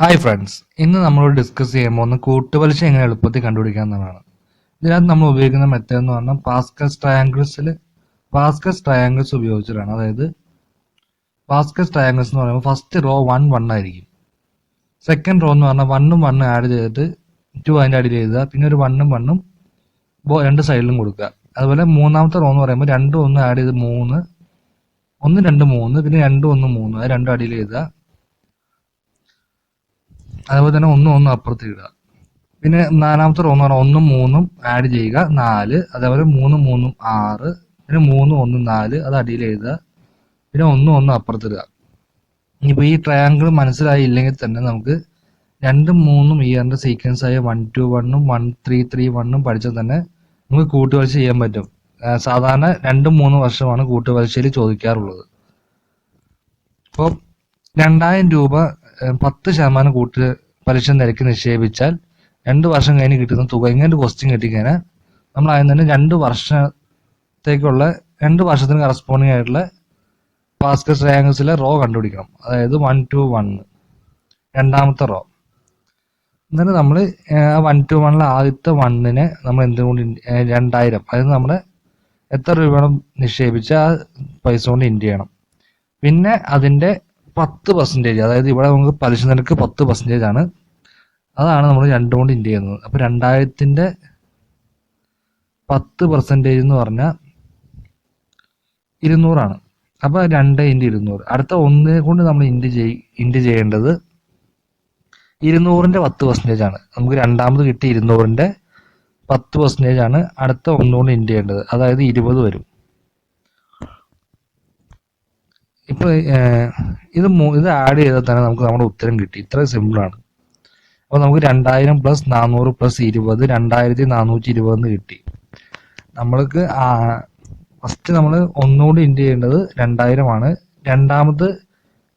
Hi friends ഇന്ന് നമ്മൾ discuss ചെയ്യാൻ പോകുന്ന കൂട്ടുപലിശ എങ്ങനെ എളുപ്പത്തിൽ കണ്ടുപിടിക്കാം എന്നതാണ് ഇതിനകത്ത് നമ്മൾ ഉപയോഗിക്കുന്ന മെത്തേഡ് എന്ന് പറഞ്ഞാൽ പാസ്കസ് ട്രയാങ്കിൾസിൽ പാസ്കസ് ട്രയാങ്കിൾസ് ഉപയോഗിച്ചിട്ടാണ്. അതായത് പാസ്കസ് ട്രയാങ്കിൾസ് എന്ന് പറയുമ്പോൾ ഫസ്റ്റ് റോ വൺ വൺ ആയിരിക്കും. സെക്കൻഡ് റോ എന്ന് പറഞ്ഞാൽ വണ്ണും വണ്ണും ആഡ് ചെയ്തിട്ട് ടു അതിന്റെ അടിയിൽ എഴുതുക. പിന്നെ ഒരു വണ്ണും വണ്ണും രണ്ട് സൈഡിലും കൊടുക്കുക. അതുപോലെ മൂന്നാമത്തെ റോ എന്ന് പറയുമ്പോൾ രണ്ടും ഒന്ന് ആഡ് ചെയ്ത് മൂന്ന് ഒന്ന് രണ്ട് മൂന്ന് പിന്നെ രണ്ടും ഒന്ന് മൂന്ന് അത് രണ്ടും അടിയിൽ എഴുതുക. അതുപോലെ തന്നെ ഒന്നും ഒന്നും അപ്പുറത്ത് ഇടുക. പിന്നെ നാലാമത്തെ റോ എന്ന് പറഞ്ഞാൽ ഒന്നും മൂന്നും ആഡ് ചെയ്യുക നാല്. അതേപോലെ മൂന്നും മൂന്നും ആറ്. പിന്നെ മൂന്നും ഒന്നും നാല് അത് അടിയിൽ എഴുതുക. പിന്നെ ഒന്നും ഒന്നും അപ്പുറത്തിടുക ഇനിയിപ്പോൾ ഈ ട്രയാങ്കിൾ മനസ്സിലായില്ലെങ്കിൽ തന്നെ നമുക്ക് രണ്ടും മൂന്നും ഇയറിന്റെ സീക്വൻസ് ആയ വൺ ടു വണ്ണും വൺ ത്രീ ത്രീ വണ്ണും പഠിച്ചാൽ തന്നെ നമുക്ക് കൂട്ടുപലിശ ചെയ്യാൻ പറ്റും. സാധാരണ രണ്ടും മൂന്നും വർഷമാണ് കൂട്ടുപലിശയിൽ ചോദിക്കാറുള്ളത്. അപ്പോൾ രണ്ടായിരം രൂപ പത്ത് ശതമാനം കൂട്ട് പലിശ നിരക്ക് നിക്ഷേപിച്ചാൽ രണ്ട് വർഷം കഴിഞ്ഞ് കിട്ടുന്ന തുക ഇങ്ങനെ ഒരു ക്വസ്റ്റ്യൻ കിട്ടിക്കഴിഞ്ഞാൽ നമ്മൾ ആദ്യം തന്നെ രണ്ട് വർഷത്തേക്കുള്ള രണ്ട് വർഷത്തിന് കറസ്പോണ്ടിങ് ആയിട്ടുള്ള പാസ്കസ് ട്രയാങ്കിൾസിലെ റോ കണ്ടുപിടിക്കണം. അതായത് വൺ ടു വൺ രണ്ടാമത്തെ റോ എന്നിട്ട് നമ്മൾ വൺ ടു വണ്ണിലെ ആദ്യത്തെ വണ്ണിനെ നമ്മൾ എന്തുകൊണ്ട് രണ്ടായിരം അതായത് നമ്മുടെ എത്ര രൂപയാണ് നിക്ഷേപിച്ച് ആ പൈസ കൊണ്ട് ഇൻഡ് ചെയ്യണം. പിന്നെ അതിന്റെ പത്ത് പെർസെന്റേജ് അതായത് ഇവിടെ നമുക്ക് പലിശ നിരക്ക് പത്ത് പെർസെന്റേജ് ആണ്. അതാണ് നമ്മൾ രണ്ടുകൊണ്ട് ഇൻഡ് ചെയ്യുന്നത്. അപ്പോൾ രണ്ടായിരത്തിന്റെ പത്ത് പെർസെന്റേജ് എന്ന് പറഞ്ഞാൽ ഇരുന്നൂറാണ്. അപ്പോൾ രണ്ട് ഇന്റു ഇരുന്നൂറ്. അടുത്ത ഒന്നിനെ കൊണ്ട് നമ്മൾ ഇൻഡ് ചെയ് ഇൻഡ് ചെയ്യേണ്ടത് ഇരുന്നൂറിന്റെ പത്ത് പെർസെന്റേജ് ആണ്. നമുക്ക് രണ്ടാമത് കിട്ടിയ ഇരുന്നൂറിന്റെ പത്ത് പെർസെന്റേജ് ആണ് അടുത്ത ഒന്നുകൊണ്ട് ഇൻഡ് ചെയ്യേണ്ടത്. അതായത് ഇരുപത് വരും. ഇപ്പൊ ഇത് ഇത് ആഡ് ചെയ്താൽ തന്നെ നമുക്ക് നമ്മുടെ ഉത്തരം കിട്ടി. ഇത്ര സിമ്പിൾ ആണ്. അപ്പൊ നമുക്ക് രണ്ടായിരം പ്ലസ് നാനൂറ് പ്ലസ് ഇരുപത് രണ്ടായിരത്തി നാനൂറ്റി ഇരുപതെന്ന് കിട്ടി. നമ്മൾക്ക് ഫസ്റ്റ് നമ്മൾ ഒന്നുകൊണ്ട് ഇൻഡ് ചെയ്യേണ്ടത് രണ്ടായിരമാണ് രണ്ടാമത്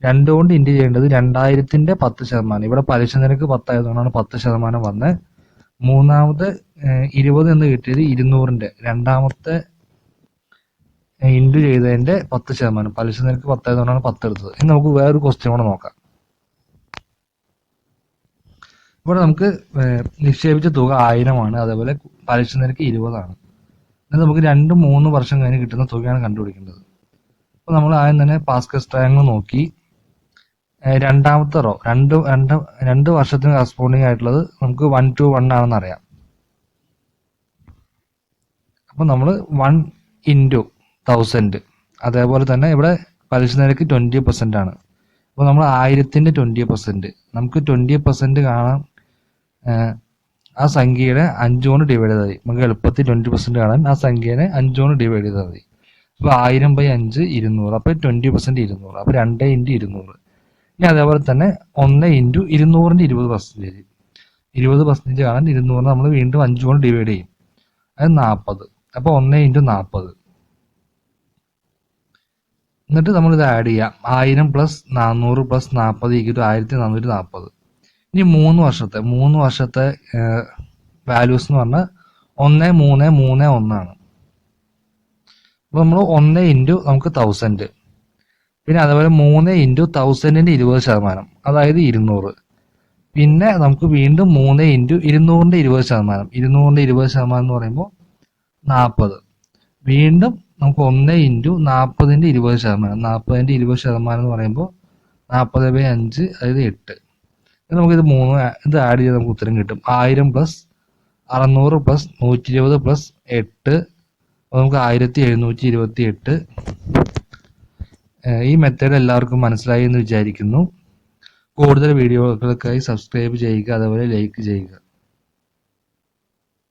രണ്ടുകൊണ്ട് ഇൻഡ് ചെയ്യേണ്ടത് രണ്ടായിരത്തിന്റെ പത്ത് ശതമാനം. ഇവിടെ പലിശ നിരക്ക് പത്തായതുകൊണ്ടാണ് പത്ത് ശതമാനം വന്നത് മൂന്നാമത് ഇരുപത് എന്ന് കിട്ടിയത് ഇരുന്നൂറിന്റെ. രണ്ടാമത്തെ ഇന്റു ചെയ്തതിന്റെ പത്ത് ശതമാനം. പലിശ നിരക്ക് പത്തായതുകൊണ്ടാണ് പത്ത് എടുത്തത്. ഇനി നമുക്ക് വേറൊരു ക്വസ്റ്റ്യൻ കൂടെ നോക്കാം. ഇവിടെ നമുക്ക് നിക്ഷേപിച്ച തുക ആയിരമാണ്. അതേപോലെ പലിശ നിരക്ക് ഇരുപതാണ്. എന്നാൽ നമുക്ക് രണ്ട് മൂന്ന് വർഷം കഴിഞ്ഞ് കിട്ടുന്ന തുകയാണ് കണ്ടുപിടിക്കേണ്ടത്. അപ്പോൾ നമ്മൾ ആദ്യം തന്നെ പാസ്കസ് ട്രയാങ്കിൾ നോക്കി. രണ്ടാമത്തെ റോ രണ്ട് രണ്ട് രണ്ട് വർഷത്തിന് കറസ്പോണ്ടിങ് ആയിട്ടുള്ളത് നമുക്ക് വൺ ടു വൺ ആണെന്ന് അറിയാം. അപ്പോൾ നമ്മൾ വൺ ഇന്റു തൗസൻഡ് അതേപോലെ തന്നെ ഇവിടെ പലിശ നിരക്ക് ട്വന്റി പെർസെന്റ് ആണ്. അപ്പോൾ നമ്മൾ ആയിരത്തിന്റെ ട്വന്റി പെർസെന്റ് നമുക്ക് ട്വന്റി പെർസെന്റ് ഏഹ്, ആ സംഖ്യയുടെ അഞ്ചുകൊണ്ട് ഡിവൈഡ് ചെയ്താൽ മതി. നമുക്ക് എളുപ്പത്തിൽ ട്വന്റി പെർസെന്റ് കാണാൻ ആ സംഖ്യനെ അഞ്ചുകൊണ്ട് ഡിവൈഡ് ചെയ്താൽ മതി. അപ്പോൾ ആയിരം ബൈ അഞ്ച് ഇരുന്നൂറ്. അപ്പോൾ ട്വന്റി പെർസെന്റ് ഇരുന്നൂറ്. അപ്പോൾ രണ്ട് ഇന്റു ഇരുന്നൂറ്. ഇനി അതേപോലെ തന്നെ ഒന്ന് ഇന്റു ഇരുന്നൂറിന്റെ ഇരുപത് പെർസെന്റേജ് ഇരുപത് പെർസെന്റേജ് കാണാൻ ഇരുന്നൂറിന് നമ്മൾ വീണ്ടും അഞ്ച് ഡിവൈഡ് ചെയ്യും. അത് നാൽപ്പത് അപ്പോൾ ഒന്ന് ഇന്റു നാൽപ്പത് എന്നിട്ട് നമ്മൾ ഇത് ആഡ് ചെയ്യാം. ആയിരം പ്ലസ് നാനൂറ് പ്ലസ് നാൽപ്പത് ഈക്വൽ ആയിരത്തി നാനൂറ്റി നാൽപ്പത് ഇനി മൂന്ന് വർഷത്തെ മൂന്ന് വർഷത്തെ വാല്യൂസ് എന്ന് പറഞ്ഞാൽ ഒന്ന് മൂന്ന് മൂന്ന് ഒന്നാണ് അപ്പോൾ നമ്മൾ ഒന്ന് ഇന്റു നമുക്ക് തൗസൻഡ് പിന്നെ അതേപോലെ മൂന്ന് ഇന്റു തൗസൻഡിന്റെ ഇരുപത് ശതമാനം അതായത് ഇരുന്നൂറ്. പിന്നെ നമുക്ക് വീണ്ടും മൂന്ന് ഇന്റു ഇരുന്നൂറിന്റെ ഇരുപത് ശതമാനം. ഇരുന്നൂറിന്റെ ഇരുപത് ശതമാനം എന്ന് പറയുമ്പോൾ നാൽപ്പത് വീണ്ടും നമുക്ക് ഒന്ന് ഇന്റു നാൽപ്പതിന്റെ ഇരുപത് ശതമാനം. നാൽപ്പതിന്റെ ഇരുപത് ശതമാനം എന്ന് പറയുമ്പോൾ നാൽപ്പത് ബൈ അഞ്ച് അതായത് എട്ട്. നമുക്കിത് മൂന്ന് ഇത് ആഡ് ചെയ്ത് നമുക്ക് ഉത്തരം കിട്ടും. ആയിരം പ്ലസ് അറുന്നൂറ് പ്ലസ് നൂറ്റി ഇരുപത് പ്ലസ് എട്ട് നമുക്ക് ആയിരത്തി എഴുന്നൂറ്റി ഇരുപത്തി എട്ട് ഈ മെത്തേഡ് എല്ലാവർക്കും മനസ്സിലായി എന്ന് വിചാരിക്കുന്നു. കൂടുതൽ വീഡിയോകൾക്കായി സബ്സ്ക്രൈബ് ചെയ്യുക അതുപോലെ ലൈക്ക് ചെയ്യുക.